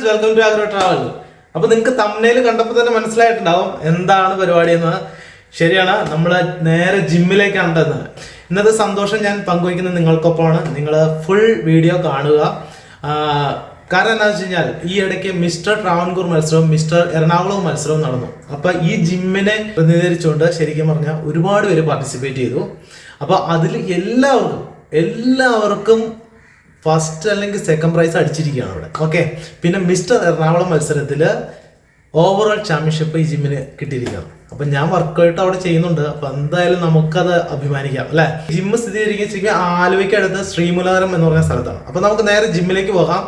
Friends welcome to agro travel അപ്പൊ നിങ്ങൾക്ക് തമ്മനയിൽ കണ്ടപ്പോൾ തന്നെ മനസ്സിലായിട്ടുണ്ടാവും എന്താണ് പരിപാടി എന്ന്. ശരിയാണ് നമ്മൾ നേരെ ജിമ്മിലേക്കാണ് ഉണ്ടെന്ന് ഇന്നത്തെ സന്തോഷം ഞാൻ പങ്കുവയ്ക്കുന്നത് നിങ്ങൾക്കൊപ്പമാണ്. നിങ്ങൾ ഫുൾ വീഡിയോ കാണുക. കാരണം എന്താണെന്ന് വെച്ച് കഴിഞ്ഞാൽ ഈ ഇടയ്ക്ക് മിസ്റ്റർ ട്രാവൻകൂർ മത്സരവും മിസ്റ്റർ എറണാകുളവും മത്സരവും നടന്നു. അപ്പൊ ഈ ജിമ്മിനെ പ്രതിനിധീകരിച്ചുകൊണ്ട് ശരിക്കും പറഞ്ഞാൽ ഒരുപാട് പേര് പാർട്ടിസിപ്പേറ്റ് ചെയ്തു. അപ്പൊ അതിൽ എല്ലാവർക്കും എല്ലാവർക്കും ഫസ്റ്റ് അല്ലെങ്കിൽ സെക്കൻഡ് പ്രൈസ് അടിച്ചിരിക്കുകയാണ് അവിടെ. ഓക്കെ പിന്നെ മിസ്റ്റർ എറണാകുളം മത്സരത്തിൽ ഓവറോൾ ചാമ്പ്യൻഷിപ്പ് ഈ ജിമ്മിന് കിട്ടിയിരിക്കുകയാണ്. അപ്പം ഞാൻ വർക്കൗട്ട് അവിടെ ചെയ്യുന്നുണ്ട്. അപ്പം എന്തായാലും നമുക്കത് അഭിമാനിക്കാം അല്ലേ? ജിമ്മ് സ്ഥിരീകരിക്കുന്ന ആലുവയ്ക്ക് ആലുവയ്ക്കടുത്ത് ശ്രീമുലാരം എന്ന് പറഞ്ഞ സ്ഥലത്താണ്. അപ്പം നമുക്ക് നേരെ ജിമ്മിലേക്ക് പോകാം.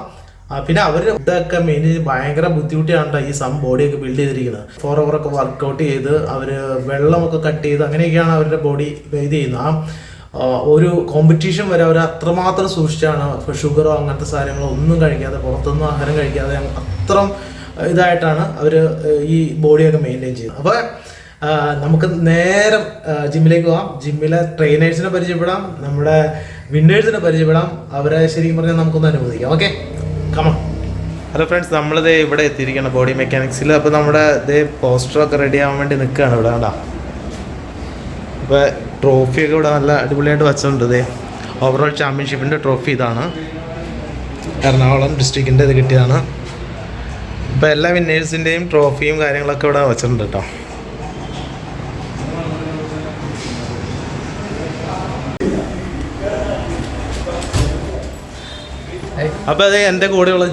പിന്നെ അവർ ഇതൊക്കെ മെയിൻ ഭയങ്കര ബുദ്ധിമുട്ടിയാണ് ട്ടോ ഈ സം ബോഡിയൊക്കെ ബിൽഡ് ചെയ്തിരിക്കുന്നത്. ഫോർ അവർ ഒക്കെ വർക്കൗട്ട് ചെയ്ത് അവർ വെള്ളമൊക്കെ കട്ട് ചെയ്ത് അങ്ങനെയൊക്കെയാണ് അവരുടെ ബോഡി ഇത് ചെയ്യുന്നത്. ആ, ഒരു കോമ്പറ്റീഷൻ വരെ അവർ അത്രമാത്രം സൂക്ഷിച്ചാണ് ഷുഗറോ അങ്ങനത്തെ സാധനങ്ങളോ ഒന്നും കഴിക്കാതെ പുറത്തൊന്നും ആഹാരം കഴിക്കാതെ അത്രം ഇതായിട്ടാണ് അവർ ഈ ബോഡിയൊക്കെ മെയിന്റെയിൻ ചെയ്യുന്നത്. അപ്പോൾ നമുക്ക് നേരം ജിമ്മിലേക്ക് പോകാം ജിമ്മിലെ ട്രെയിനേഴ്സിനെ പരിചയപ്പെടാം. നമ്മുടെ വിന്നേഴ്സിനെ പരിചയപ്പെടാം. അവരെ ശരിക്കും പറഞ്ഞാൽ നമുക്കൊന്ന് അനുവദിക്കാം. ഓക്കെ കമ ഹലോ ഫ്രണ്ട്സ് നമ്മളിത് ഇവിടെ എത്തിയിരിക്കുകയാണ് ബോഡി മെക്കാനിക്സിൽ അപ്പോൾ നമ്മുടെ ഇതേ പോസ്റ്ററൊക്കെ റെഡി ആവാൻ വേണ്ടി നിൽക്കുകയാണ് ഇവിടെ കണ്ടാ? ഇപ്പോൾ ട്രോഫിയൊക്കെ ഇവിടെ നല്ല അടിപൊളിയായിട്ട് വച്ചിട്ടുണ്ട് ഇതേ ഓവറോൾ ചാമ്പ്യൻഷിപ്പിന്റെ ട്രോഫി ഇതാണ്. എറണാകുളം ഡിസ്ട്രിക്റ്റിന്റെ ഇത് കിട്ടിയതാണ്. ഇപ്പോൾ എല്ലാ വിന്നേഴ്സിന്റെയും ട്രോഫിയും കാര്യങ്ങളൊക്കെ ഇവിടെ വച്ചിട്ടുണ്ട് കേട്ടോ അപ്പോൾ അത് എന്റെ കൂടെയുള്ള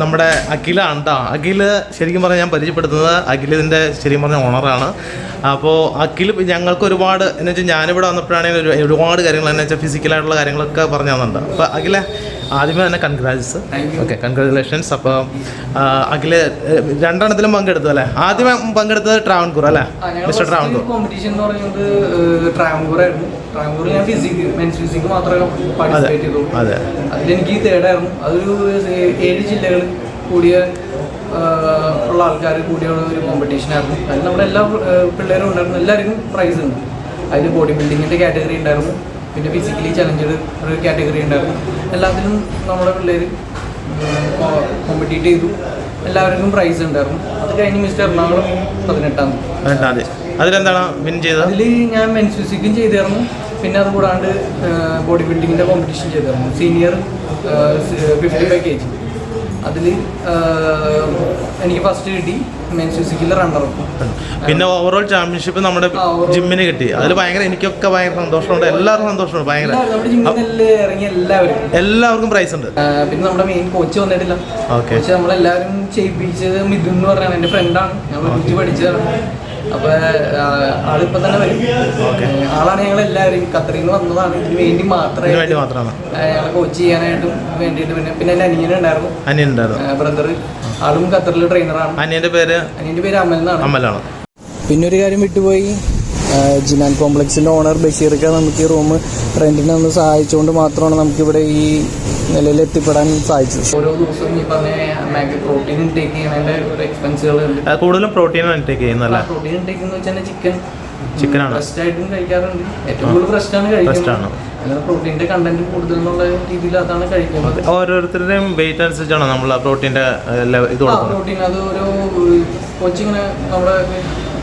നമ്മുടെ അഖിലാണ് കേട്ടോ അഖിൽ ശരിക്കും പറഞ്ഞാൽ ഞാൻ പരിചയപ്പെടുത്തുന്നത് അഖിൽ ഇതിന്റെ ശരിക്കും പറഞ്ഞ ഓണറാണ് അപ്പോൾ അഖിൽ ഞങ്ങൾക്ക് ഒരുപാട് എന്ന് വെച്ചാൽ ഞാനിവിടെ വന്നപ്പോഴാണെങ്കിൽ ഒരു ഒരുപാട് കാര്യങ്ങൾ എന്ന് വെച്ചാൽ ഫിസിക്കലായിട്ടുള്ള കാര്യങ്ങളൊക്കെ പറഞ്ഞു തന്നിട്ടുണ്ട്. അപ്പോൾ അഖിലെ ആദ്യമേ തന്നെ കൺഗ്രാറ്റ്സ് ഓക്കെ കൺഗ്രാറ്റുലേഷൻസ് അപ്പോൾ അഖിൽ രണ്ടെണ്ണത്തിലും പങ്കെടുത്തു അല്ലേ? ആദ്യമേ പങ്കെടുത്തത് ട്രാവൻകൂർ അല്ലേ? മിസ്റ്റർ ട്രാവൻകൂർ. കോമ്പറ്റീഷൻ എന്ന് പറയുന്നത് ട്രാവൻകൂർ ആയിരുന്നു. ട്രാവൻകൂർ ഞാൻ ഫിസിക് മെൻസ് ഫിസിക് മാത്രമേ പാർട്ടിസിപ്പേറ്റ് ചെയ്തു അതെ. അതിലെനിക്ക് തേർഡായിരുന്നു അതൊരു ഏഴ് ജില്ലകൾ കൂടിയ ഉള്ള ആൾക്കാർ കൂടിയുള്ള ഒരു കോമ്പറ്റീഷൻ ആയിരുന്നു. അതിൽ നമ്മുടെ എല്ലാ പിള്ളേരും ഉണ്ടായിരുന്നു. എല്ലാവർക്കും പ്രൈസ് ഉണ്ട്. അതിൽ ബോഡി ബിൽഡിങ്ങിന്റെ കാറ്റഗറി ഉണ്ടായിരുന്നു. പിന്നെ ഫിസിക്കലി ചലഞ്ചഡ് ഒരു കാറ്റഗറി ഉണ്ടായിരുന്നു. എല്ലാത്തിനും നമ്മുടെ പിള്ളേർ കോമ്പറ്റീറ്റ് ചെയ്തു. എല്ലാവർക്കും പ്രൈസ് ഉണ്ടായിരുന്നു. അത് കഴിഞ്ഞ് മിസ്റ്റർ എറണാകുളം പതിനെട്ടാം തീയതി. അതിലെന്താണ് വിൻ ചെയ്തത്? അതിൽ ഞാൻ മെൻസ് ഫിസിക്കും ചെയ്തായിരുന്നു. പിന്നെ അത് കൂടാണ്ട് ബോഡി ബിൽഡിങ്ങിന്റെ കോമ്പറ്റീഷൻ ചെയ്തായിരുന്നു. Senior fifty five K G അതിൽ എനിക്ക് ഫസ്റ്റ് കിട്ടി. മെൻസ് ഫിസിക്കിൽ റണ്ണറും പിന്നെ ഓവറോൾ ചാമ്പ്യൻഷിപ്പ് നമ്മുടെ ജിമ്മിന് കിട്ടി. അതിൽ ഭയങ്കര എനിക്കൊക്കെ ഭയങ്കര സന്തോഷമുണ്ട്. എല്ലാവർക്കും സന്തോഷമുണ്ട് ഭയങ്കര. ഇറങ്ങിയ എല്ലാവരും. എല്ലാവർക്കും പ്രൈസ് ഉണ്ട്. പിന്നെ നമ്മുടെ മെയിൻ കോച്ച് വന്നിട്ടില്ല. ഓക്കെ കോച്ച് നമ്മളെല്ലാവരും ചെയ്യിപ്പിച്ചത് മിഥുൻ എന്ന് പറഞ്ഞാണ്. എന്റെ ഫ്രണ്ടാണ് ഞങ്ങൾ കുറ്റി പഠിച്ചതാണ്. അപ്പൊ ആളിപ്പോ തന്നെ വരും. ആളാണ് ഞങ്ങൾ എല്ലാവരും ഖത്തറിൽ നിന്ന് വന്നതാണ്. ഇതിന് വേണ്ടി മാത്രമേ ഇതിനു വേണ്ടി മാത്രമാണ്. ഞങ്ങളെ കോച്ച് ചെയ്യാനായിട്ടും വേണ്ടിട്ട് പിന്നെ പിന്നെ എന്റെ അനിയനുണ്ടായിരുന്നു അനിയൻ ഉണ്ടായിരുന്നു. ബ്രദർ ആളും ഖത്തറിൽ ട്രെയിനറാണ് അനിയന്റെ പേര് അനിയന്റെ പേര് അമൽ എന്നാണ്. അമലാണ്. പിന്നെ ഒരു കാര്യം വിട്ടുപോയി. ജിനാൻ കോംപ്ലക്സിന്റെ ഓണർ ബഷീർക്ക് നമുക്ക് ഈ റൂം റെന്റിന് ഒന്ന് സഹായിച്ചുകൊണ്ട് മാത്രമാണ് നമുക്കിവിടെ ഈ നിലയിൽ എത്തിപ്പെടാൻ സാധിച്ചത്. ഓരോ ദിവസവും ഈ പറഞ്ഞ പ്രോട്ടീൻ ഇൻടേക്ക് ചെയ്യുന്നതിന്റെ ഒരു എക്സ്പെൻസുകൾ ഉണ്ട്. ആ, കൂടുതലും പ്രോട്ടീൻ ഇൻടേക്ക് ചെയ്യുന്നല്ലേ പ്രോട്ടീൻ ഇൻടേക്ക് എന്ന് വെച്ചാൽ ചിക്കൻ ചിക്കനാണ് ബ്രസ്റ്റ് ആയിട്ടും കഴിക്കാറുണ്ട്. ഏറ്റവും കൂടുതൽ ആണ് Breast കഴിക്കുന്നത് ആണ്. പ്രോട്ടീന്റെ കണ്ടന്റ് കൂടുതൽ എന്നുള്ള രീതിയിൽ അതാണ് കഴിക്കുന്നത്. ഓരോരുത്തരുടെയും വെയിറ്റ് അനുസരിച്ചാണ് നമ്മൾ ആ പ്രോട്ടീന്റെ ഇത് കൊടുക്കുന്നത്? പ്രോട്ടീൻ അത് ഓരോ കോച്ചിങ്ങനെ നമ്മുടെ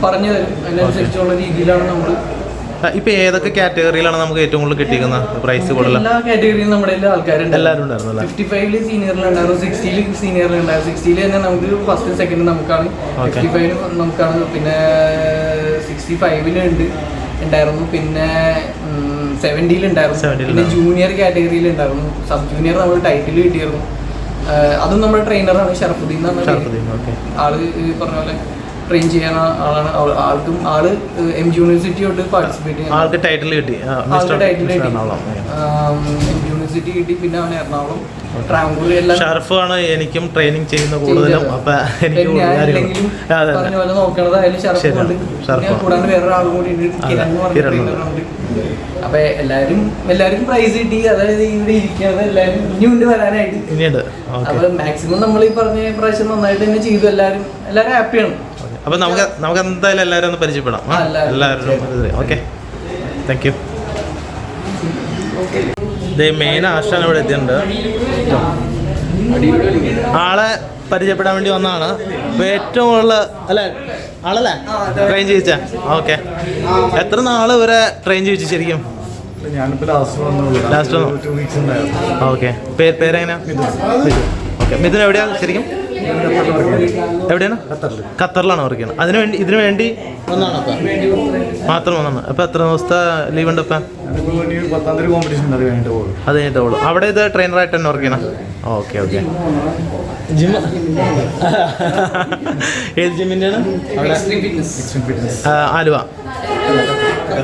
പറഞ്ഞു തരും. അതിനനുസരിച്ചുള്ള രീതിയിലാണ് നമ്മൾ ഇപ്പൊ ഏതൊക്കെ കാറ്റഗറിയിലാണ് നമുക്ക് ഏറ്റവും കൂടുതൽ കിട്ടിയിരിക്കുന്ന പ്രൈസ് കൂടുതൽ എല്ലാ കാറ്റഗറിയും നമ്മുടെ എല്ലാ ആൾക്കാരുണ്ട്. എല്ലാവരും ഉണ്ടായിരുന്നു ഫിഫ്റ്റി ഫൈവിൽ സീനിയറിലുണ്ടായിരുന്നു സിക്സ്റ്റിയിൽ സീനിയറിലുണ്ടായിരുന്നു സിക്സ്റ്റിയിൽ തന്നെ നമുക്ക് ഫസ്റ്റ് സെക്കൻഡ് നമുക്കാണ്. ഫിഫ്റ്റി ഫൈവിൽ നമുക്കാണ്. പിന്നെ സിക്സ്റ്റി ഫൈവിൽ ഉണ്ട് ഉണ്ടായിരുന്നു. പിന്നെ സെവന്റിയിൽ ഉണ്ടായിരുന്നു. 70 ൽ പിന്നെ ജൂനിയർ കാറ്റഗറിയിൽ ഉണ്ടായിരുന്നു. സബ് ജൂനിയർ നമ്മൾ ടൈറ്റിൽ കിട്ടിയിരുന്നു. അതും നമ്മുടെ ട്രെയിനറാണ് ഷറഫുദ്ദീൻ എന്ന് പറഞ്ഞ പേര്. ഷർഫുദ്ദീൻ ആൾ പറഞ്ഞ പോലെ ട്രെയിൻ ചെയ്യാൻ ആളാണ്. ആൾ- ആൾക്കും ആൾ എം ജി യൂണിവേഴ്സിറ്റി തൊട്ട് പാർട്ടിസിപ്പേറ്റ് ആൾക്ക് ടൈറ്റിൽ കിട്ടി. ആ, മിസ്റ്റർ ടൈറ്റിൽ കിട്ടി. എം ആം, യൂണിവേഴ്സിറ്റി കിട്ടി പിന്നെ അവൻ എറണാകുളം എല്ലാം ഷർഫ് ആണ് എനിക്കും ട്രെയിനിങ് ചെയ്യുന്ന കൂടുതലും. അപ്പൊ എനിക്ക് പറഞ്ഞ പോലെ നോക്കണത് അതിൽ ഷറഫ് ഉണ്ട് കൂടാണ്ട് വേറൊരു കൂടി ഉണ്ട്. അപ്പൊ എല്ലാരും എല്ലാവർക്കും പ്രൈസ് കിട്ടി. അതായത് ഇവിടെ ഇരിക്കുന്നത് എല്ലാരും ഇനിയുണ്ട് വരാനായിട്ട്. ഇനിയുണ്ട് ഓക്കെ. അപ്പൊ മാക്സിമം നമ്മൾ ഈ പറഞ്ഞ പ്രാവശ്യം നന്നായിട്ട് തന്നെ ചെയ്തു. എല്ലാരും എല്ലാരും ഹാപ്പിയാണ് അപ്പൊ നമുക്ക് നമുക്ക് എന്തായാലും എല്ലാവരും ഒന്ന് പരിചയപ്പെടാം. എല്ലാവരും. ഓക്കെ. താങ്ക് യു ഇത് മെയിൻ ആശാൻ ഇവിടെ എത്തിയിട്ടുണ്ട്. ആളെ പരിചയപ്പെടാൻ വേണ്ടി വന്നതാണ്. അപ്പോൾ ഏറ്റവും കൂടുതൽ അല്ലേ? ആളല്ലേ? ട്രെയിൻ ചെയ്യിച്ച ഓക്കെ എത്ര നാൾ ഇവരെ ട്രെയിൻ ചെയ്യിച്ചു ശരിക്കും? ലാസ്റ്റ് ഓക്കെ പേര് പേരെങ്ങനെയാ? ഓക്കെ മിഥുൻ എവിടെയാണ് ശരിക്കും? എവിടെയാണ്? ഖത്തറിലാണ് വർക്ക് ചെയ്യുന്നത്. അതിന് വേണ്ടി ഇതിനു വേണ്ടി മാത്രം വന്നാണ്. അപ്പം എത്ര ദിവസത്തെ ലീവ് ഉണ്ട് അപ്പം അത് കഴിഞ്ഞിട്ട് പോകും അവിടെ ഇത് ട്രെയിനറായിട്ട് തന്നെ വർക്ക് ചെയ്യണം ഓക്കെ ഓക്കെ ജിം ഏത് ജിമ്മിന്റെ ആണ് ആലുവ.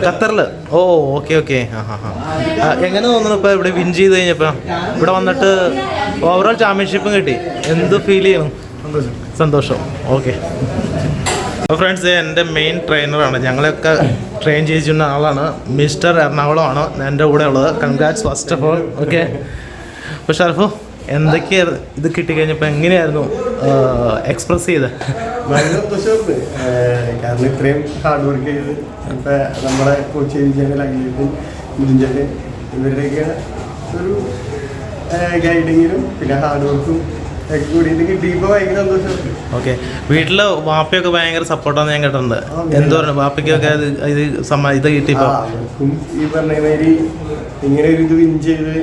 ഖത്തറിൽ ഓ ഓക്കെ ഓക്കെ. ആ ഹാ ഹാ എങ്ങനെ തോന്നുന്നു ഇപ്പോൾ ഇവിടെ വിൻ ചെയ്ത് കഴിഞ്ഞപ്പോൾ ഇവിടെ വന്നിട്ട് ഓവറോൾ ചാമ്പ്യൻഷിപ്പും കിട്ടി. എന്ത് ഫീൽ ചെയ്യണം? സന്തോഷം. സന്തോഷം. ഓക്കെ. അപ്പോൾ ഫ്രണ്ട്സ് എന്റെ മെയിൻ ട്രെയിനറാണ് ഞങ്ങളെയൊക്കെ ട്രെയിൻ ചെയ്യിച്ചിരുന്ന ആളാണ്. മിസ്റ്റർ എറണാകുളമാണ് എന്റെ കൂടെ ഉള്ളത്. Congrats first of all okay അപ്പോൾ ഷർഫു എന്തൊക്കെയായിരുന്നു ഇത് കിട്ടിക്കഴിഞ്ഞപ്പോൾ എങ്ങനെയായിരുന്നു എക്സ്പ്രസ് ചെയ്ത്? ഭയങ്കര സന്തോഷമുണ്ട് കാരണം ഇത്രയും ഹാർഡ് വർക്ക് ചെയ്ത് ഇപ്പൊ നമ്മളെ കോച്ച് ചെയ്തിട്ട് ഇവരുടെയൊക്കെ ഒരു ഗൈഡിങ്ങിലും പിന്നെ ഹാർഡ് വർക്കും ഒക്കെ കൂടി കിട്ടിയപ്പോൾ ഭയങ്കര സന്തോഷമുണ്ട്. ഓക്കെ. വീട്ടിൽ വാപ്പയൊക്കെ ഭയങ്കര സപ്പോർട്ടാന്ന് ഞാൻ കേട്ടിട്ടുണ്ട്. എന്തോ പറഞ്ഞു വാപ്പയ്ക്കൊക്കെ ഇത് ഇത് കിട്ടിയപ്പോൾ ഈ പറഞ്ഞ മാതിരി ഇങ്ങനെ ഒരു ഇത് വിൻ ചെയ്ത്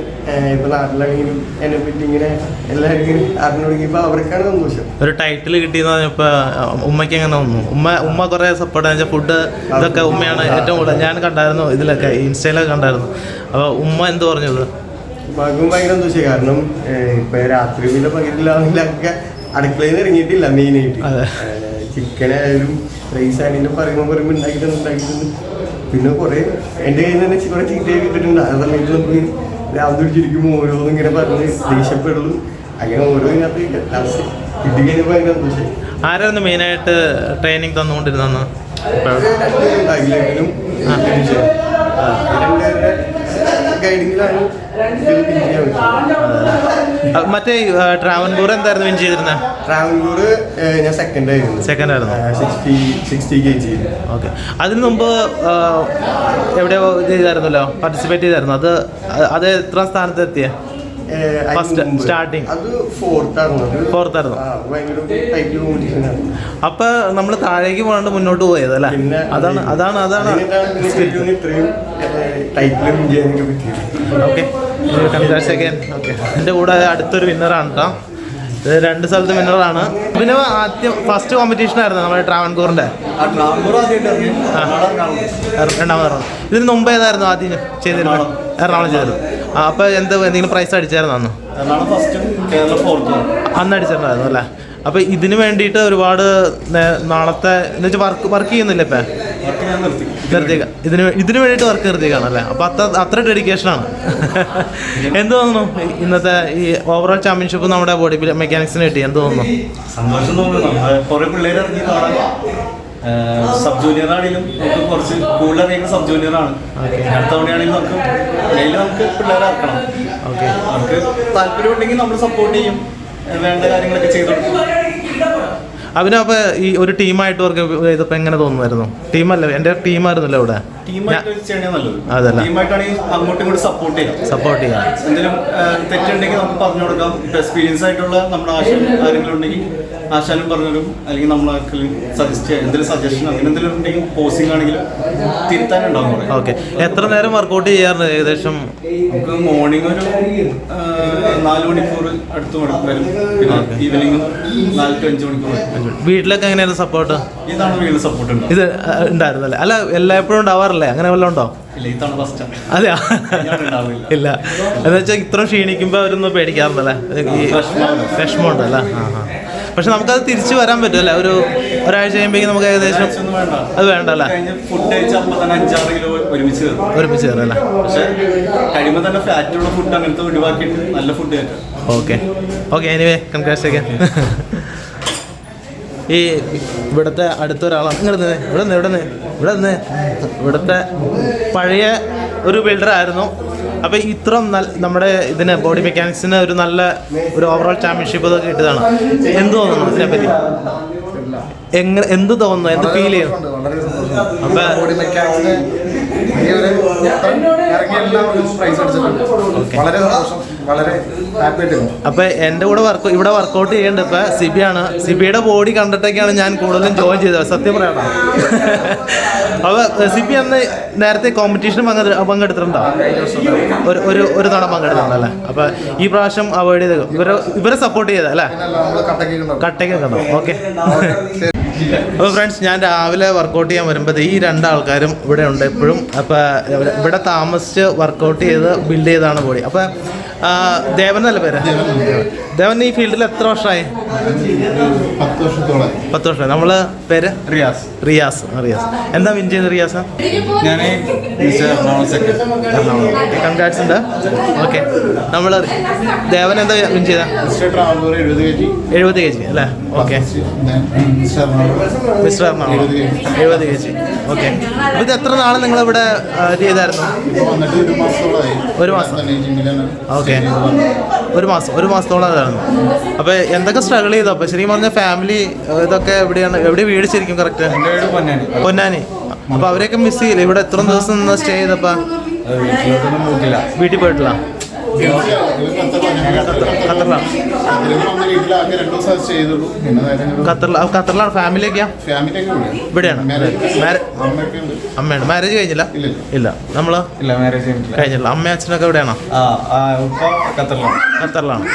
ഇപ്പൊ നാട്ടിലാണെങ്കിലും എന്നെ പറ്റി ഇങ്ങനെ എല്ലാവരും ഇങ്ങനെ അറിഞ്ഞു തുടങ്ങിയപ്പോൾ അവർക്കാണ് സന്തോഷം. ഒരു ടൈറ്റിൽ കിട്ടിയെന്ന് പറഞ്ഞപ്പോൾ ഉമ്മയ്ക്ക് എങ്ങനെ തോന്നുന്നു? ഉമ്മ ഉമ്മ കുറെ സപ്പോർട്ട് വെച്ചാൽ ഫുഡ് ഇതൊക്കെ ഉമ്മയാണ് ഏറ്റവും കൂടുതൽ. ഞാൻ കണ്ടായിരുന്നു ഇതിലൊക്കെ ഇൻസ്റ്റയിലൊക്കെ കണ്ടായിരുന്നു. അപ്പൊ ഉമ്മ എന്ത് പറഞ്ഞത്? മകൻ ഭയങ്കര സന്തോഷം. കാരണം ഇപ്പൊ രാത്രി പിന്നെ പകരില്ലാന്നൊക്കെ അടുക്കളയിൽ ഇറങ്ങിയിട്ടില്ല മെയിനായിട്ട് ചിക്കനെ ചിക്കൻ ആയാലും റൈസ് ആണെങ്കിലും പറയുമ്പോൾ പറയുമ്പോൾ ഉണ്ടാക്കിയിട്ടുണ്ട്. ഉണ്ടാക്കിയിട്ടുണ്ട് പിന്നെ കുറേ എന്റെ കയ്യിൽ നിന്ന് തന്നെ കുറേ ചീത്തയൊക്കെ കിട്ടിയിട്ടുണ്ട്. ആ സമയത്ത് നമുക്ക് രാവിലെ പിടിച്ചിരിക്കുമ്പോൾ ഓരോന്നും ഇങ്ങനെ പറഞ്ഞ് ദേഷ്യപ്പെടുള്ളൂ അങ്ങനെ ഓരോ ലാസ്റ്റ് കിട്ടി കഴിഞ്ഞപ്പോൾ ഭയങ്കര ആരായിരുന്നു മെയിനായിട്ട് ട്രെയിനിങ് തന്നുകൊണ്ടിരുന്ന ഗൈഡിങ്ങിലാണ് മറ്റേ ട്രാവൻകൂർ എന്തായിരുന്നു വിൻ ചെയ്തിരുന്നത് ട്രാവൻകൂർ ഞാൻ സെക്കൻഡ് ആയിരുന്നു. സെക്കൻഡ് ആയിരുന്നു. Sixty sixty K G okay. അതിന് മുമ്പ് എവിടെയോ ഇത് ചെയ്തായിരുന്നല്ലോ? പാർട്ടിസിപ്പേറ്റ് ചെയ്തായിരുന്നു? അത് അത് എത്ര സ്ഥാനത്ത് എത്തിയ? ആണ് അപ്പൊ നമ്മൾ താഴേക്ക് പോകാണ്ട് മുന്നോട്ട് പോയത് അല്ലെ? അതാണ് അതാണ് അതാണ്. എന്റെ ഓക്കെ കൺഗ്രാറ്റ്സ് അഗൈൻ ഓക്കെ എന്റെ കൂടെ അടുത്തൊരു വിന്നറാണ് കേട്ടോ രണ്ട് സ്ഥലത്ത് വിന്നറാണ് പിന്നെ ആദ്യം ഫസ്റ്റ് കോമ്പറ്റീഷൻ ആയിരുന്നു നമ്മുടെ ട്രാവൻകൂറിന്റെ. രണ്ടാമത് ഇതിന് മുമ്പ് ഏതായിരുന്നു ആദ്യം ചെയ്തിരുന്നത്? എറണാകുളം. ചെയ്തിരുന്നു അപ്പോൾ എന്ത് എന്തെങ്കിലും പ്രൈസ് അടിച്ചായിരുന്നു അന്ന്? അന്ന് അടിച്ചിട്ടുണ്ടായിരുന്നു അല്ലേ? അപ്പോൾ ഇതിനു വേണ്ടിയിട്ട് ഒരുപാട് നാളത്തെ എന്ന് വെച്ചാൽ വർക്ക് വർക്ക് ചെയ്യുന്നില്ല ഇപ്പം? നിർത്തിയേക്ക ഇതിന് ഇതിന് വേണ്ടിയിട്ട് വർക്ക് നിർത്തിയേക്കാണ് അല്ലേ? അപ്പോൾ അത്ര ഡെഡിക്കേഷൻ ആണ്. എന്ത് തോന്നുന്നു? ഇന്നത്തെ ഈ ഓവറോൾ ചാമ്പ്യൻഷിപ്പ് നമ്മുടെ ബോഡി മെക്കാനിക്സിന് കിട്ടി. എന്ത് തോന്നുന്നു? സന്തോഷം തോന്നുന്നു. സബ് ജൂനിയർ ആണെങ്കിലും നമുക്ക് കുറച്ച് കൂടുതൽ അറിയുന്ന സബ് ജൂനിയർ ആണ് അടുത്ത തവണയാണെങ്കിലും നമുക്ക് ഡെയിലി നമുക്ക് പിള്ളേരെ ആക്കണം. ഓക്കെ അവർക്ക് താല്പര്യം ഉണ്ടെങ്കിൽ നമ്മൾ സപ്പോർട്ട് ചെയ്യും വേണ്ട കാര്യങ്ങളൊക്കെ ചെയ്തു കൊടുക്കും. ഈ ഒരു ടീമായിട്ട് വർക്ക് ചെയ്തപ്പോൾ എങ്ങനെ തോന്നുമായിരുന്നു? ടീമല്ല എന്റെ ടീമായിരുന്നല്ലോ ഇവിടെ അതല്ല. സപ്പോർട്ട് ചെയ്യാം എന്തെങ്കിലും തെറ്റുണ്ടെങ്കിൽ നമുക്ക് പറഞ്ഞു കൊടുക്കാം. ഇപ്പൊ എക്സ്പീരിയൻസ് ആയിട്ടുള്ള നമ്മുടെ ആശാൻ ആരെങ്കിലും ഉണ്ടെങ്കിൽ ആശാനും പറഞ്ഞുതരും അല്ലെങ്കിൽ നമ്മൾ ആർക്കെങ്കിലും സജസ്റ്റ് എന്തെങ്കിലും സജഷൻ അങ്ങനെ എന്തെങ്കിലും ഉണ്ടെങ്കിൽ പോസിംഗ് ആണെങ്കിലും തിരുത്താനുണ്ടാവും ഓക്കെ എത്ര നേരം വർക്കൗട്ട് ചെയ്യാറുണ്ട് ഏകദേശം? നമുക്ക് മോർണിംഗ് ഒരു നാല് മണിക്കൂർ അടുത്ത് വരും. പിന്നെ ഈവനിങ് നാല് ടു അഞ്ച് മണിക്കൂർ. വീട്ടിലൊക്കെ എങ്ങനെയായിരുന്നു സപ്പോർട്ട് ഇതാണ് വീട്ടിൽ സപ്പോർട്ട് ഇത് ഉണ്ടായിരുന്നല്ലേ? അല്ല എല്ലായ്പ്പോഴും ഉണ്ടാവാറില്ലേ അങ്ങനെ വല്ലതും ഉണ്ടോ? ഉണ്ടാവില്ല ഇല്ല. എന്ന് വെച്ചാൽ ഇത്ര ക്ഷീണിക്കുമ്പോൾ അവരൊന്നും പേടിക്കാറുണ്ടല്ലേ ഈ വിഷമം വിഷമമുണ്ടല്ലേ? ആ ആ. പക്ഷെ നമുക്കത് തിരിച്ചു വരാൻ പറ്റുമല്ലേ ഒരു ഒരാഴ്ച കഴിയുമ്പോഴേക്കും നമുക്ക് ഏകദേശം അത് വേണ്ട. അത് കിലോ ഒരുമിച്ച് കയറും. ഒരുമിച്ച് കയറല്ലേ ഓക്കെ. ഓക്കെ എനിവേ കൺഗ്രാറ്റ്സ് ഈ ഇവിടുത്തെ അടുത്തൊരാളാണ്. ഇങ്ങനെ നിന്ന് ഇവിടെ നിന്ന് ഇവിടെ നിന്ന് ഇവിടെ നിന്ന്. ഇവിടുത്തെ പഴയ ഒരു ബിൽഡർ ആയിരുന്നു. അപ്പോൾ ഇത്ര നല്ല നമ്മുടെ ഇതിന് ബോഡി മെക്കാനിക്സിന് ഒരു നല്ല ഒരു ഓവറോൾ ചാമ്പ്യൻഷിപ്പ് ഇതൊക്കെ കിട്ടിയതാണ്. എന്ത് തോന്നുന്നു ഇതിനെപ്പറ്റി എങ്ങനെ എന്ത് തോന്നുന്നു? എന്ത് ഫീൽ ചെയ്യുന്നു അപ്പൊ- വളരെ സന്തോഷം. വളരെ ഹാപ്പി ആയിട്ടിരുന്നു അപ്പൊ എന്റെ കൂടെ വർക്ക് ഇവിടെ വർക്കൗട്ട് ചെയ്യേണ്ടത് ഇപ്പൊ സിബിയാണ്. ആണ് സിബിയുടെ ബോഡി കണ്ടിട്ടൊക്കെയാണ് ഞാൻ കൂടുതലും ജോയിൻ ചെയ്തത്. സത്യം പറയണം അപ്പൊ സിബി അന്ന് നേരത്തെ കോമ്പറ്റീഷൻ പങ്കെടുത്തിട്ടുണ്ടോ? ഒരു ഒരു ഒരു തവണ പങ്കെടുത്തിട്ടുണ്ടല്ലേ അപ്പൊ ഈ പ്രാവശ്യം അവോയ്ഡ് ചെയ്ത് ഇവരെ ഇവരെ സപ്പോർട്ട് ചെയ്തല്ലേ കട്ടയ്ക്ക് കണ്ടോ ഓക്കെ അപ്പോൾ ഫ്രണ്ട്സ് ഞാൻ രാവിലെ വർക്കൗട്ട് ചെയ്യാൻ വരുമ്പോൾ ഈ രണ്ടാൾക്കാരും ഇവിടെ ഉണ്ട്. എപ്പോഴും അപ്പോൾ ഇവിടെ താമസിച്ച് വർക്കൗട്ട് ചെയ്ത് ബിൽഡ് ചെയ്താണ് ബോഡി അപ്പോൾ ദേവൻ നല്ല പേര്? ദേവൻ ഈ ഫീൽഡിൽ എത്ര വർഷമായി? പത്ത് വർഷം നമ്മൾ പേര്? റിയാസ്. റിയാസ്. റിയാസ്. എന്താ വിൻ ചെയ്ത് റിയാസ്? ഞാൻ കൺഗ്രാറ്റ്സ് ഉണ്ട്. ഓക്കെ നമ്മൾ ദേവൻ എന്താ വിൻ ചെയ്ത? എഴുപത് കെ ജി. അല്ലേ? Okay mister Ernakulam. എഴുപത് കെ ജി. ഓക്കെ ഇത് എത്ര നാളെ നിങ്ങൾ ഇവിടെ ചെയ്തായിരുന്നു? ഒരു മാസം. ജിമ്മിലാണ് ഓക്കെ. ഒരു മാസം ഒരു മാസത്തോളം അതായിരുന്നു. അപ്പോൾ എന്തൊക്കെ സ്ട്രഗിൾ ചെയ്തു? അപ്പോൾ ശരിക്കും പറഞ്ഞാൽ ഫാമിലി ഇതൊക്കെ എവിടെയാണ് എവിടെ വീട് ശരിക്കും കറക്റ്റ് പൊന്നാനി. അപ്പോൾ അവരെയൊക്കെ മിസ് ചെയ്യില്ല? ഇവിടെ എത്ര ദിവസം നിന്ന് സ്റ്റേ ചെയ്തപ്പോൾ വീട്ടിൽ പോയിട്ടില്ല. ഖത്തറിലാണ്. ഫാമിലി ഒക്കെയാ ഇവിടെയാണ് അമ്മയാണ് മാരേജ് കഴിഞ്ഞില്ല? ഇല്ല. നമ്മൾ? ഇല്ല മാരേജ് കഴിഞ്ഞില്ല. അമ്മ അച്ഛനൊക്കെ എവിടെയാണോ ഖത്തറിലാണ്. ഖത്തറിലാണ്.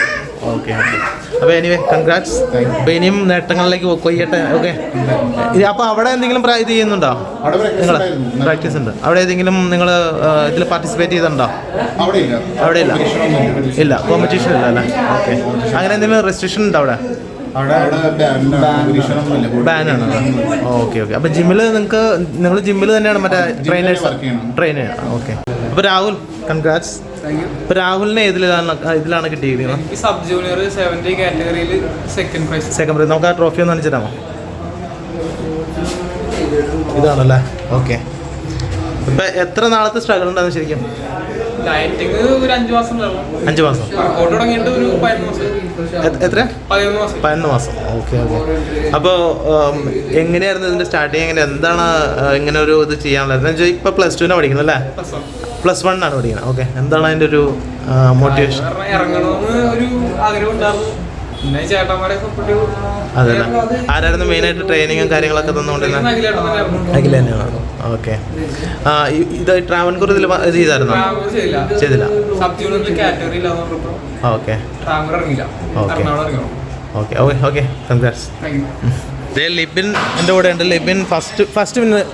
ഓക്കെ ഓക്കെ അപ്പോൾ എനിവേ കൺഗ്രാറ്റ്സ് അപ്പോൾ ഇനിയും നേട്ടങ്ങളിലേക്ക് കൊയ്യട്ടെ ഓക്കെ അപ്പോൾ അവിടെ എന്തെങ്കിലും ഇത് ചെയ്യുന്നുണ്ടോ? അവിടെ നിങ്ങൾ പ്രാക്ടീസ് ഉണ്ട്. അവിടെ ഏതെങ്കിലും നിങ്ങൾ ഇതിൽ പാർട്ടിസിപ്പേറ്റ് ചെയ്തിട്ടുണ്ടോ? അവിടെ ഇല്ല. അവിടെ ഇല്ല. കോമ്പറ്റീഷൻ ഇല്ല. അല്ലേ? ഓക്കെ അങ്ങനെ എന്തെങ്കിലും റെസ്ട്രിക്ഷൻ ഉണ്ടോ അവിടെ. ബാനാണ് ഓക്കെ ഓക്കെ അപ്പോൾ ജിമ്മിൽ നിങ്ങൾക്ക് നിങ്ങൾ ജിമ്മിൽ തന്നെയാണ് മറ്റേ ട്രെയിനേഴ്സ് ട്രെയിനേഴ്സ് ഓക്കെ അപ്പോൾ രാഹുൽ കൺഗ്രാറ്റ്സ് ഇപ്പോൾ രാഹുലിനെ ഇതിലാണ് ഇതിലാണ് കിട്ടിയിരിക്കുന്നത്? സബ് ജൂനിയർ സെവന്റി കാറ്റഗറിയിൽ സെക്കൻഡ് പ്രൈസ് സെക്കൻഡ് പ്രൈസ് നമുക്ക് ആ ട്രോഫി ഒന്ന് തരാമോ? ഇതാണല്ലേ? ഓക്കെ ഇപ്പൊ എത്ര നാളത്തെ സ്ട്രഗിൾ ഉണ്ടായിരുന്നു ശരിക്കും? ഡയറ്റിംഗ് ഒരു അഞ്ച് മാസം അഞ്ച് മാസം. വർക്കൗട്ട് തുടങ്ങിയിട്ട് ഒരു പതിനൊന്ന് മാസം. എത്ര? പതിനൊന്ന് മാസം. പതിനൊന്ന് മാസം. ഓക്കെ ഓക്കെ അപ്പോൾ എങ്ങനെയായിരുന്നു ഇതിന്റെ സ്റ്റാർട്ടിങ് എങ്ങനെ എന്താണ് ഇങ്ങനെ ഒരു ഇത് ചെയ്യാനുള്ളത്? ഇപ്പൊ പ്ലസ് ടുവിനാണ് പഠിക്കുന്നത് അല്ലേ പ്ലസ് വൺ ആണ് പഠിക്കുന്നത് ഓക്കെ എന്താണ് അതിന്റെ ഒരു മോട്ടിവേഷൻ ഇറങ്ങണമെന്ന് ഒരു ആഗ്രഹം ഉണ്ടായിരുന്നു. പിന്നെ ചേട്ടന്മാരെ സപ്പോർട്ട് അതെ ആരായിരുന്നു മെയിനായിട്ട് ട്രെയിനിങ്ങും കാര്യങ്ങളൊക്കെ തന്നുകൊണ്ടിരുന്നത് അഖില തന്നെയാണ്? ഓക്കെ ഇത് ട്രാവൻകൂർ ഇതിൽ ഇത് ചെയ്തായിരുന്നോ? ചെയ്തില്ല. Okay okay okay okay okay congrats ദേ ലിബിൻ എന്റെ കൂടെ ഉണ്ട് ലിബിൻ. ഫസ്റ്റ് ഫസ്റ്റ് വിന്നർ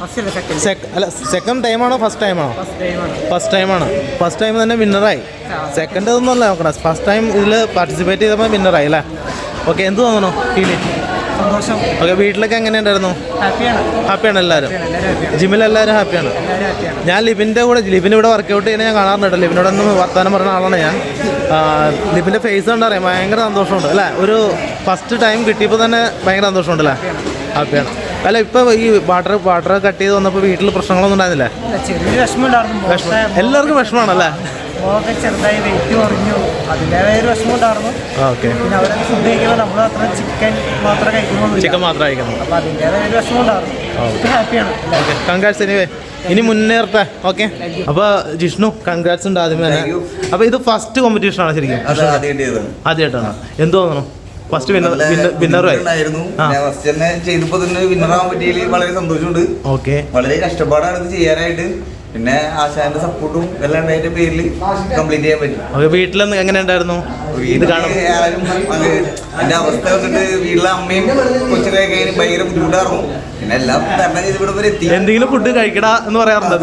അല്ല സെക്കൻഡ് ടൈമാണോ ഫസ്റ്റ് ടൈമാണോ ഫസ്റ്റ് ടൈമാണ് ഫസ്റ്റ് ടൈം തന്നെ വിന്നറായി സെക്കൻഡ് ഒന്നുമല്ല നോക്കണം. ഫസ്റ്റ് ടൈം ഇതിൽ പാർട്ടിസിപ്പേറ്റ് ചെയ്തപ്പോൾ വിന്നറായി അല്ലേ? ഓക്കെ എന്ത് തോന്നണോ ഫീലിംഗ് സന്തോഷം. ഓക്കെ വീട്ടിലൊക്കെ എങ്ങനെ ഉണ്ടായിരുന്നു? ഹാപ്പിയാണ് എല്ലാവരും. ജിമ്മിലെല്ലാവരും ഹാപ്പിയാണ് ജിമ്മിൽ എല്ലാവരും ഹാപ്പിയാണ് ഞാൻ ലിബിന്റെ കൂടെ ലിബിൻ ഇവിടെ വർക്കൗട്ട് ചെയ്യുന്ന ഞാൻ കാണാറുണ്ട് കേട്ടോ. ലിബിനോട് ഒന്ന് വർത്താനം പറയുന്ന ആളാണ് ഞാൻ. ലിബിന്റെ ഫേസ് കണ്ടറിയാം ഭയങ്കര സന്തോഷമുണ്ട് അല്ലേ? ഒരു ഫസ്റ്റ് ടൈം കിട്ടിയപ്പോൾ തന്നെ ഭയങ്കര സന്തോഷമുണ്ടല്ലേ? ഹാപ്പിയാണ് അല്ല ഇപ്പോൾ ഈ വാട്ടർ വാട്ടർ കട്ട് ചെയ്ത് വന്നപ്പോൾ വീട്ടിൽ പ്രശ്നങ്ങളൊന്നും ഉണ്ടായിരുന്നില്ലേ? എല്ലാവർക്കും വിഷമമാണല്ലേ? മോക്കെ ചെറുതായി വെയിറ്റ് കുറഞ്ഞു. അതിന്റെതായ ഒരു വിഷമം ഉണ്ടായിരുന്നു. ഓക്കെ പിന്നെ അവരെ ഫുഡ് കഴിക്കുമ്പോൾ നമ്മൾ അത്ര ചിക്കൻ മാത്രം കഴിക്കുന്നുള്ളൂ. ചിക്കൻ മാത്രം അപ്പോൾ അതിന്റെതായ ഒരു വിഷമം ഉണ്ടായിരുന്നു. ഇപ്പം ഹാപ്പിയാണ് കൺഗ്രാറ്റ്സ് എനിവേ ഇനി മുന്നേറട്ടെ. ഓക്കെ അപ്പൊ ജിഷ്ണു കൺഗ്രാറ്റ്സ് ഉണ്ട് ആദ്യമേ. അപ്പൊ അപ്പോൾ ഇത് ഫസ്റ്റ് കോമ്പറ്റീഷൻ ആണ് ശരിക്കും? ആദ്യമായിട്ടാണ്? എന്ത് തോന്നണം ഫസ്റ്റ് വിന്നർ വിന്നറുമായി ഞാൻ ഫസ്റ്റ് തന്നെ ചെയ്തപ്പോ തന്നെ വിന്നറാകാൻ പറ്റിയതിൽ വളരെ സന്തോഷമുണ്ട്. ഓക്കെ വളരെ കഷ്ടപ്പാടാണ് ഇത് ചെയ്യാനായിട്ട്. പിന്നെ ആശാന്റെ സപ്പോർട്ടും എല്ലാം ഉണ്ടായതിന്റെ പേരിൽ കംപ്ലീറ്റ് ചെയ്യാൻ പറ്റും. ഓക്കെ വീട്ടിലെന്ന് എങ്ങനെ ഉണ്ടായിരുന്നു? ഇത് കാണും എന്റെ അവസ്ഥ വന്നിട്ട് വീട്ടിലെ അമ്മയും കൊച്ചിനെ കഴിഞ്ഞ് ഭയങ്കര ബുദ്ധിമുട്ടായിരുന്നു. പിന്നെ എല്ലാം തരണം ചെയ്ത് ഇവിടെ വരെ എത്തി. എന്തെങ്കിലും ഫുഡ് കഴിക്കടാ എന്ന് പറയാറുണ്ട്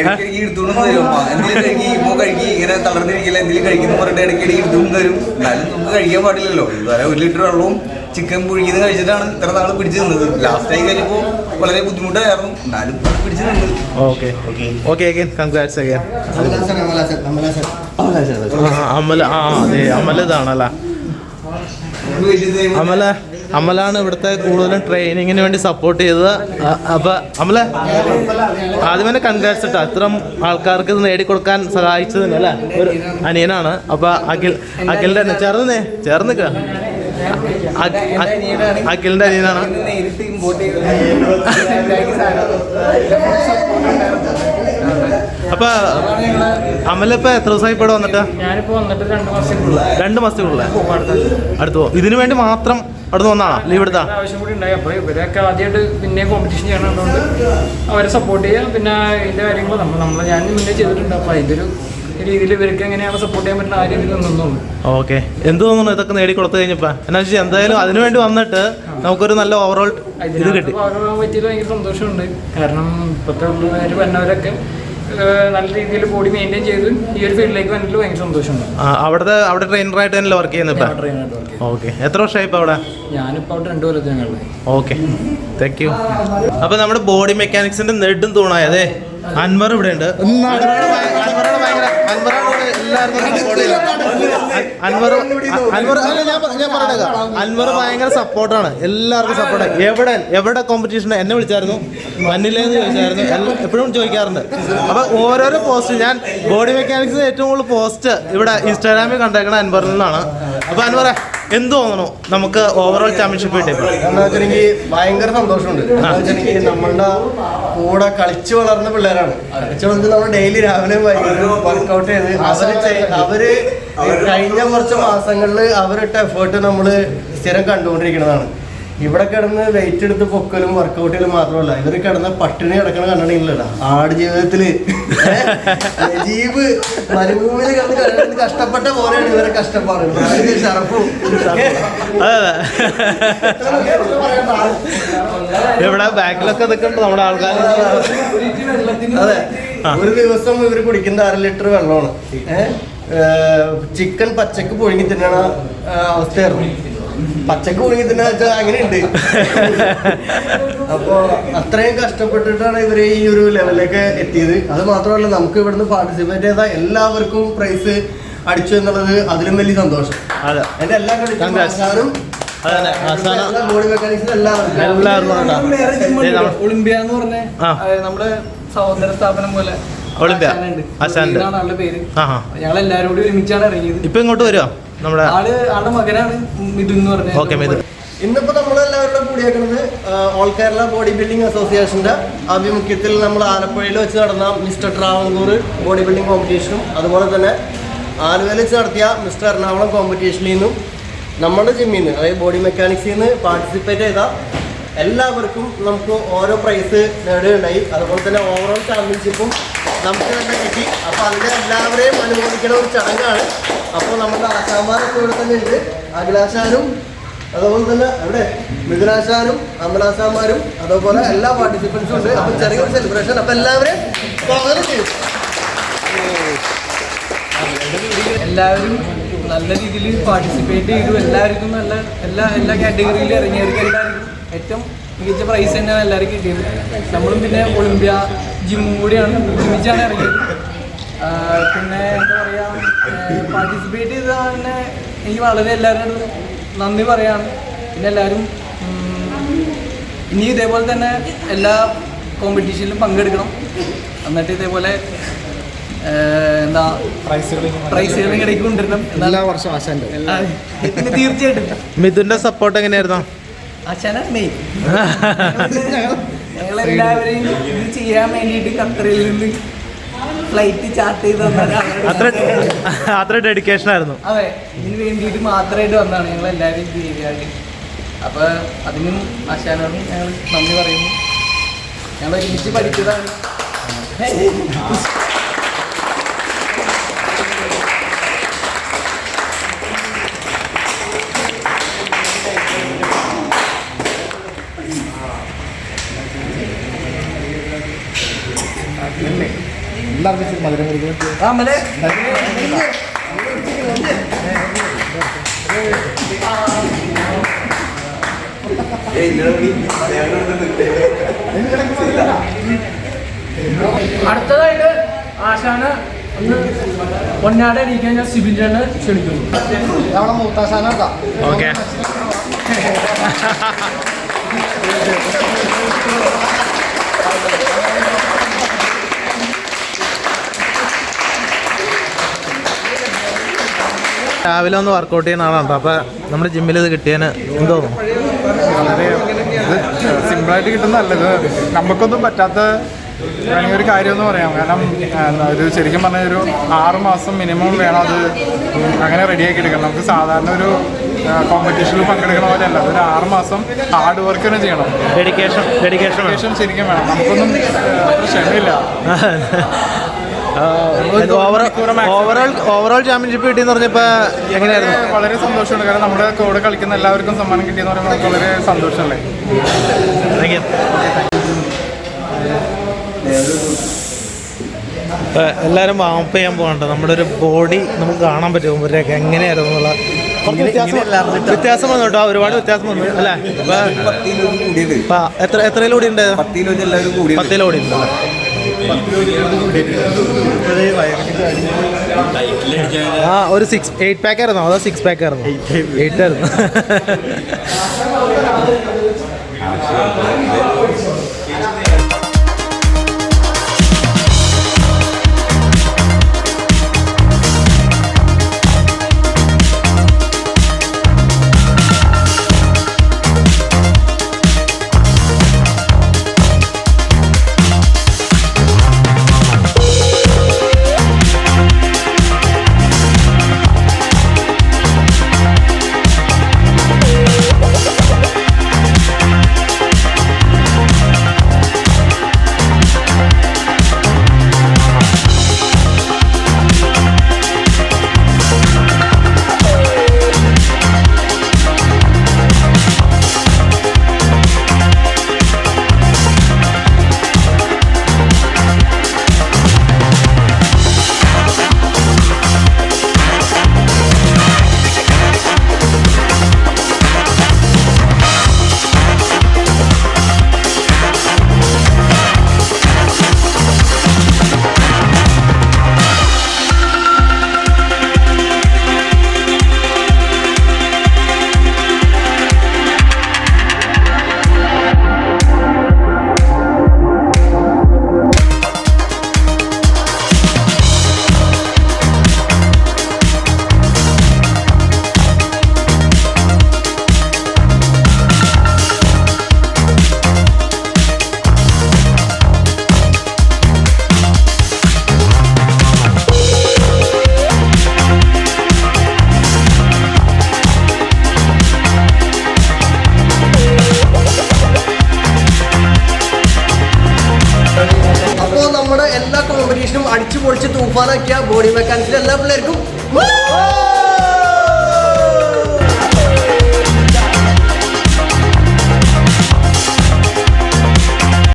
ഇടയ്ക്കിടയ്ക്ക് എടുത്തുകൊണ്ട് തരും എന്തെങ്കിലും കഴിക്കി ഇമ്മോ കഴിക്കി. ഇങ്ങനെ തളർന്നിരിക്കില്ല എന്തെങ്കിലും കഴിക്കുന്നു പറഞ്ഞിട്ട് ഇടയ്ക്ക് ഇടയ്ക്ക് എടുത്തുകൊണ്ട് തരും എന്നാലും നമുക്ക് കഴിക്കാൻ പാടില്ലല്ലോ. ഇതുവരെ ഒരു ലിറ്റർ വെള്ളവും ചിക്കൻ പുഴുങ്ങിയത് കഴിച്ചിട്ടാണ് ഇത്ര നാൾ പിടിച്ചു നിന്നത്. ലാസ്റ്റ് ആയി കഴിഞ്ഞപ്പോൾ വളരെ ബുദ്ധിമുട്ടായിരുന്നു. എന്നാലും പിടിച്ചു നിന്നത് okay. Okay congrats again Amala ആ അതെ. അമല ഇതാണല്ല. അമല അമലാണ് ഇവിടുത്തെ കൂടുതലും ട്രെയിനിങ്ങിന് വേണ്ടി സപ്പോർട്ട് ചെയ്തത്. അപ്പൊ അമല ആദ്യം തന്നെ കൺഗ്രാറ്റ്സ് ഇട്ടാ. ഇത്രയും ആൾക്കാർക്ക് ഇത് നേടിക്കൊടുക്കാൻ സഹായിച്ചതിന് അല്ലേ? ഒരു അനിയനാണ്. അപ്പൊ അഖിൽ അഖിലിന്റെ ചേർന്നേ ചേർന്നിക്ക അഖിലിന്റെ അനിയനാണ്. അപ്പൊ അമലിപ്പ എത്ര ദിവസമായി ഇവിടെ വന്നിട്ട്? രണ്ട് പോകും അടുത്ത് പോകും ഇതിനു വേണ്ടി മാത്രം അവിടെ വന്നാണോ? ലീവ് എടുത്താ? ആവശ്യം കൂടി ഉണ്ടായി. അപ്പോൾ ഇവരൊക്കെ ആദ്യമായിട്ട് പിന്നെ കോമ്പറ്റീഷൻ ചെയ്യണതുകൊണ്ട് അവരെ സപ്പോർട്ട് ചെയ്യുക പിന്നെ ഇതിന്റെ കാര്യങ്ങൾ നമ്മൾ നമ്മൾ ഞാൻ മുന്നേ ചെയ്തിട്ടുണ്ട്. അപ്പോൾ അതിന്റെ ഒരു രീതിയിൽ ഇവർക്ക് എങ്ങനെയാണ് സപ്പോർട്ട് ചെയ്യാൻ പറ്റുന്ന ആ രീതിയിൽ നിന്നുള്ളൂ ഓക്കെ. എന്ത് തോന്നുന്നു ഇതൊക്കെ നേടിക്കൊടുത്തു കഴിഞ്ഞപ്പോ എന്നാ വെച്ചാൽ എന്തായാലും അതിനു വേണ്ടി വന്നിട്ട് നമുക്കൊരു നല്ല ഓവറോൾ ഇത് കിട്ടി. ഭാഗമാകാൻ പറ്റിയത് ഭയങ്കര സന്തോഷമുണ്ട്. കാരണം ഇപ്പോഴത്തെ പിള്ളേർ വന്നവരൊക്കെ നല്ല രീതിയിൽ ബോഡി മെയിന്റെയിൻ ചെയ്ത് ഈ ഒരു ഫീൽഡിലേക്ക് വന്നിട്ട് ഭയങ്കര സന്തോഷമുണ്ട്. അവിടുത്തെ അവിടെ തന്നെ വർക്ക് ചെയ്യുന്നത് ഇപ്പൊ? Work okay. എത്ര വർഷമായി അവിടെ? ഞാനിപ്പോൾ അവിടെ രണ്ട് കൊല്ലത്തിനുള്ളത് ഓക്കെ. താങ്ക് യു അപ്പൊ നമ്മുടെ ബോഡി മെക്കാനിക്സിന്റെ നെടും തൂണായതേ? അൻവർ ഇവിടെ ഉണ്ട്. ഭയങ്കര എല്ലാവർക്കും അൻവർ അല്ല ഞാൻ ഞാൻ അൻവർ ഭയങ്കര സപ്പോർട്ടാണ് എല്ലാവർക്കും സപ്പോർട്ട് എവിടെ എവിടെ കോമ്പറ്റീഷൻ എന്നെ വിളിച്ചായിരുന്നു? മണ്ണിലേന്ന് ചോദിച്ചായിരുന്നു. എപ്പോഴും ചോദിക്കാറുണ്ട്. അപ്പൊ ഓരോരോ പോസ്റ്റ് ഞാൻ ബോഡി മെക്കാനിക്സ് ഏറ്റവും കൂടുതൽ പോസ്റ്റ് ഇവിടെ ഇൻസ്റ്റാഗ്രാമിൽ കണ്ടേക്കണ അൻവറിൽ നിന്നാണ്. അപ്പൊ അൻവറ എന്ത് തോന്നുന്നു? നമുക്ക് ഓവറോൾ ചാമ്പ്യൻഷിപ്പ് കിട്ടിയപ്പോൾ എന്താ വെച്ചിട്ടുണ്ടെങ്കിൽ ഭയങ്കര സന്തോഷമുണ്ട്. എന്താ വെച്ചിട്ടുണ്ടെങ്കിൽ നമ്മളുടെ കൂടെ കളിച്ചു വളർന്ന പിള്ളേരാണ്. കളിച്ചു വളർന്ന് നമ്മൾ ഡെയിലി രാവിലെ വർക്ക്ഔട്ട് വർക്കൗട്ട് ചെയ്ത് അവർ അവർ കഴിഞ്ഞ കുറച്ച് മാസങ്ങളിൽ അവരിട്ട എഫേർട്ട് നമ്മൾ സ്ഥിരം കണ്ടുകൊണ്ടിരിക്കുന്നതാണ്. ഇവിടെ കിടന്ന് വെയിറ്റ് എടുത്ത് പൊക്കലും വർക്കൗട്ടുകളും മാത്രമല്ല. ഇവർ കിടന്ന് പട്ടിണി കിടക്കണ കണ്ടിട്ടില്ലടാ ആട് ജീവിതത്തിൽ. ജീവ് മരുഭൂമിയിൽ കിടന്ന് കിടന്ന് കഷ്ടപ്പെട്ട പോലെയാണ് ഇവരെ കഷ്ടപ്പാട് ഷറഫും. ഇവിടെ ബാക്കിലൊക്കെ നിൽക്കുന്നുണ്ട് നമ്മുടെ ആൾക്കാർ അതെ. ഒരു ദിവസം ഇവർ കുടിക്കുന്ന അര ലിറ്റർ വെള്ളമാണ്. ഏഹ് ചിക്കൻ പച്ചക്ക് പുഴുങ്ങി തിന്നണ അവസ്ഥയായിരുന്നു. പച്ചക്ക് തിന്നാ വെച്ചാൽ അങ്ങനെയുണ്ട്. അപ്പോ അത്രയും കഷ്ടപ്പെട്ടിട്ടാണ് ഇവർ ഈ ഒരു ലെവലിലേക്ക് എത്തിയത്. അത് മാത്രമല്ല നമുക്ക് ഇവിടുന്ന് പാർട്ടിസിപ്പേറ്റ് ചെയ്ത എല്ലാവർക്കും പ്രൈസ് അടിച്ചു എന്നുള്ളത് അതിലും വലിയ സന്തോഷം. അതെ. എന്റെ എല്ലാ കളിക്കും Congrats. ആശാനും, അതന്നെ, ആശാന- എല്ലാ ബോഡി മെക്കാനിക്സിനും എല്ലാവർക്കും. എല്ലാവർക്കും ഉണ്ട്. വേറെ gym ഉണ്ട്. ഏ, നമ്മ- ഒളിമ്പ്യ എന്ന് പറഞ്ഞ നമ്മുടെ സഹോദര സ്ഥാപനം പോലെ. ഒളിമ്പ്യ. ആശാനുണ്ട്. ആശാനുണ്ട്. ഇതാണ് പേര് ആ ആ ഞങ്ങൾ കൂടി ഒരുമിച്ചാണ് ഇറങ്ങിയത് ഇപ്പൊ ഇങ്ങോട്ട് വരുമോ നമ്മുടെ ആൾ ആളുടെ മകനാണ് മിഥുൻ എന്ന് പറഞ്ഞ ഓക്കെ മിഥുൻ. ഇന്നിപ്പോ നമ്മളെല്ലാവരും കൂടിയേക്കുന്നത് ഓൾ കേരള ബോഡി ബിൽഡിംഗ് അസോസിയേഷന്റെ ആഭിമുഖ്യത്തിൽ നമ്മൾ ആലപ്പുഴയിൽ വെച്ച് നടന്ന മിസ്റ്റർ ട്രാവൻകൂർ ബോഡി ബിൽഡിംഗ് കോമ്പറ്റീഷനും അതുപോലെ തന്നെ ആലുവയിൽ വെച്ച് നടത്തിയ മിസ്റ്റർ എറണാകുളം കോമ്പറ്റീഷനിൽ നിന്നും നമ്മുടെ ജിമ്മിൽ നിന്ന് അതായത് ബോഡി മെക്കാനിക്സിൽ നിന്ന് പാർട്ടിസിപ്പേറ്റ് ചെയ്ത എല്ലാവർക്കും നമുക്ക് ഓരോ പ്രൈസ് നേടുകയുണ്ടായി അതുപോലെ തന്നെ ഓവറോൾ ചാമ്പ്യൻഷിപ്പും നമുക്ക് തന്നെ കിട്ടി. അപ്പോൾ അതിനെ എല്ലാവരെയും അനുമോദിക്കുന്ന ഒരു ചടങ്ങാണ്. അപ്പോൾ നമ്മുടെ ആശാമാരൊക്കെ ഇവിടെ തന്നെ ഉണ്ട്. അഖിലാശാനും അതുപോലെ തന്നെ അവിടെ മിഥുനാശാനും അമലാശാന്മാരും അതുപോലെ എല്ലാ പാർട്ടിസിപ്പൻസും ഉണ്ട്. അപ്പോൾ ചെറിയൊരു സെലിബ്രേഷൻ അപ്പോൾ എല്ലാവരെയും സ്വാഗതം ചെയ്യും. എല്ലാവരും നല്ല രീതിയിൽ പാർട്ടിസിപ്പേറ്റ് ചെയ്തു. എല്ലാവർക്കും നല്ല എല്ലാ എല്ലാ കാറ്റഗറിയിലും ഇറങ്ങിയവർക്ക് എല്ലാവർക്കും ഏറ്റവും മികച്ച പ്രൈസ് തന്നെയാണ് എല്ലാവരും കിട്ടിയത്. നമ്മളും പിന്നെ ഒളിമ്പ്യ ജിമ്മും കൂടിയാണ്. ഒരുമിച്ചാണ് ഇറങ്ങിയത്. പിന്നെ എന്താ പറയുക പാർട്ടിസിപ്പേറ്റ് ചെയ്ത തന്നെ എനിക്ക് വളരെ എല്ലാവരോടും നന്ദി പറയാണ്. പിന്നെ എല്ലാവരും ഇനി ഇതേപോലെ തന്നെ എല്ലാ കോമ്പറ്റീഷനിലും പങ്കെടുക്കണം. എന്നിട്ട് ഇതേപോലെ എന്താ പ്രൈസുകൾ ഇടയ്ക്ക് കൊണ്ടുവരണം. എല്ലാ വർഷവും ആശാന്റെ. തീർച്ചയായിട്ടും. മിഥുന്റെ സപ്പോർട്ട് എങ്ങനെയായിരുന്നു? അച്ഛനാണ് മെയിൻ ഞങ്ങളെല്ലാവരെയും ഇത് ചെയ്യാൻ വേണ്ടിയിട്ട് ഖത്തറിൽ നിന്ന് ഫ്ലൈറ്റ് ചാർട്ട് ചെയ്ത് അത്ര അത്ര ഡെഡിക്കേഷൻ ആയിരുന്നു. അതെ ഇതിന് വേണ്ടിയിട്ട് മാത്രമായിട്ട് വന്നതാണ് ഞങ്ങൾ എല്ലാവരും ഇത് ചെയ്യാൻ അപ്പോൾ അതിനും ആശാനോടും ഞങ്ങൾ നന്ദി പറയുന്നു. ഞങ്ങൾ ഒരുമിച്ച് പഠിച്ചതാണ്. എല്ലാവർക്കും മധുരം അടുത്തതായിട്ട് ആശാന് ഒന്ന് പൊന്നാട അടിക്കാൻ ഞാൻ സിബിലിനെ ക്ഷണിക്കുന്നു. നമ്മളെ മൂത്താശാനാട്ടാ ഓക്കെ. രാവിലെ ഒന്ന് വർക്കൗട്ട് ചെയ്യുന്ന ആളാണ് അപ്പോൾ നമ്മുടെ ജിമ്മിൽ ഇത് കിട്ടിയതിന് എന്തോ? സിമ്പിളായിട്ട് കിട്ടുന്നതല്ല ഇത് നമുക്കൊന്നും പറ്റാത്ത വേണമെങ്കിൽ ഒരു കാര്യം എന്ന് പറയാം കാരണം ഒരു ശരിക്കും പറഞ്ഞ ഒരു ആറ് മാസം മിനിമം വേണം അത് അങ്ങനെ റെഡിയാക്കി എടുക്കണം നമുക്ക് സാധാരണ ഒരു കോമ്പറ്റീഷനിൽ പങ്കെടുക്കണ പോലെ അല്ല. ഒരു ആറ് മാസം ഹാർഡ് വർക്ക് തന്നെ ചെയ്യണം. ഡെഡിക്കേഷൻ ഡെഡിക്കേഷൻ ശരിക്കും വേണം. നമുക്കൊന്നും അത്ര ക്ഷമയില്ല. ഓവറോൾ ഓവറോൾ ചാമ്പ്യൻഷിപ്പ് കിട്ടിയെന്ന് പറഞ്ഞപ്പോൾ എങ്ങനെയായിരുന്നു? വളരെ- വളരെ സന്തോഷമുണ്ട് കാരണം നമ്മുടെ കൂടെ കളിക്കുന്ന എല്ലാവർക്കും സമ്മാനം കിട്ടിയെന്ന് പറയുമ്പോൾ നമുക്ക് വളരെ സന്തോഷമല്ലേ? എല്ലാവരും വാമപ്പ് ചെയ്യാൻ പോകണ്ട. നമ്മുടെ ഒരു ബോഡി നമുക്ക് കാണാൻ പറ്റും. ഇവരുടെയൊക്കെ എങ്ങനെയായിരുന്നു എന്നുള്ള കുറച്ച് വ്യത്യാസം വന്നു കേട്ടോ. ഒരുപാട് വ്യത്യാസം വന്നു അല്ലേ? എത്ര എത്രയിലൂടെ ഉണ്ട്? കൂടി ഉണ്ട്. ആ ഒരു സിക്സ് എയ്റ്റ് പാക്ക് ആയിരുന്നു? അതോ സിക്സ് പാക്ക് ആയിരുന്നു? എയ്റ്റ് ആയിരുന്നു.